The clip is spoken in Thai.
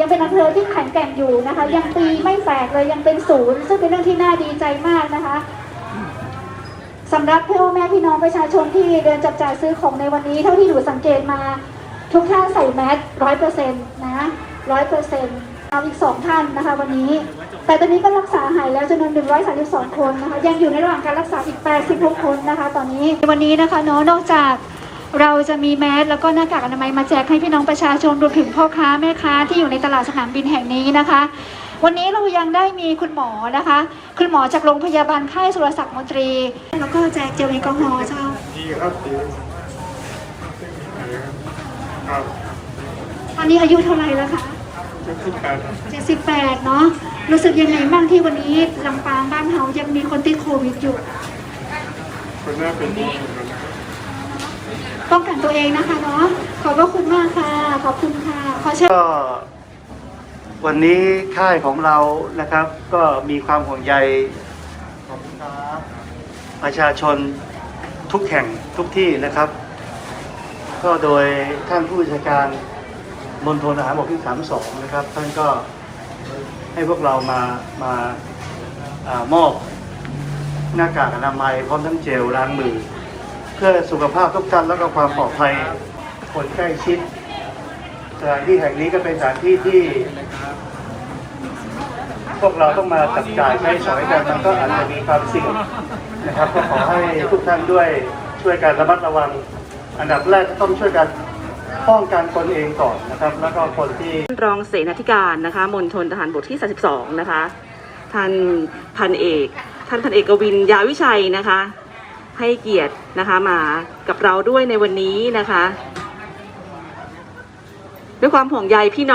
ยังเป็นอำเภอที่แข็งแกร่งอยู่นะคะ ยังตีไม่แตกเลยยังเป็นศูนย์ ซึ่งเป็นเรื่องที่น่าดีใจมากนะคะสำหรับพ่อแม่พี่น้องประชาชนที่เดินจับจ่ายซื้อของในวันนี้เท่าที่หนูสังเกตมา ทุกท่านใส่แมสร้อยเปอร์เซ็นต์นะร้อยเปอร์เซ็นต์เอาอีกสองท่านนะคะ วันนี้ แต่ตอนนี้ก็รักษาหายแล้วจำนวน132 คนนะคะ ยังอยู่ในระหว่างการรักษาอีก86คนนะคะ ตอนนี้วันนี้นะคะเนาะนอกจาก เราจะมีแมสแล้วก็หน้ากากอนามัยมาแจกให้พี่น้องประชาชนรวมถึงพ่อค้าแม่ค้าที่อยู่ในตลาดสนามบินแห่งนี้นะคะ วันนี้เรายังได้มีคุณหมอนะคะ คุณหมอจากโรงพยาบาลค่ายสุรศักดิ์มนตรี แล้วก็แจกเจลแอลกอฮอล์เจ้าดีครับดีครับตอนนี้อายุเท่าไหร่แล้วคะจะขึ้นการ78เนาะรู้สึกยังไงบ้างที่วันนี้ลำปางบ้านเฮายังมีคนติดโควิดอยู่คนหน้าเป็นที่สุดนะครับ ป้องกันตัวเองนะคะเนาะขอบพระคุณมากค่ะ ขอบคุณค่ะขอเชิญก็วันนี้ค่ายของเรานะครับ ก็มีความห่วงใยประชาชนทุกแห่งทุกที่นะครับ ก็โดยท่านผู้บัญชาการมณฑลทหารบกที่ 32 นะครับ ท่านก็ให้พวกเรามามาอามอบหน้ากากอนามัยพร้อมทั้งเจลล้างมือ พื่อสุขภาพทุกท่านและก็ความปลอดภัยคนใกล้ชิดสถานที่แห่งนี้ก็เป็นสถานที่ที่ พวกเราต้องมาจับจ่ายใช้สอยกันมันก็อาจจะมีความเสี่ยงนะครับ ก็ขอให้ทุกท่านด้วยช่วยกันระมัดระวัง อันดับแรกก็ต้องช่วยกันป้องกันตนเองก่อนนะครับ แล้วก็คนที่รองเสนาธิการนะคะมณฑลทหารบกที่ 32 นะคะท่านพันเอก ท่านพันเอกกวินยาวิชัยนะคะ ให้เกียรตินะคะมากับเราด้วยในวันนี้นะคะ ด้วยความห่วงใยพี่น้อง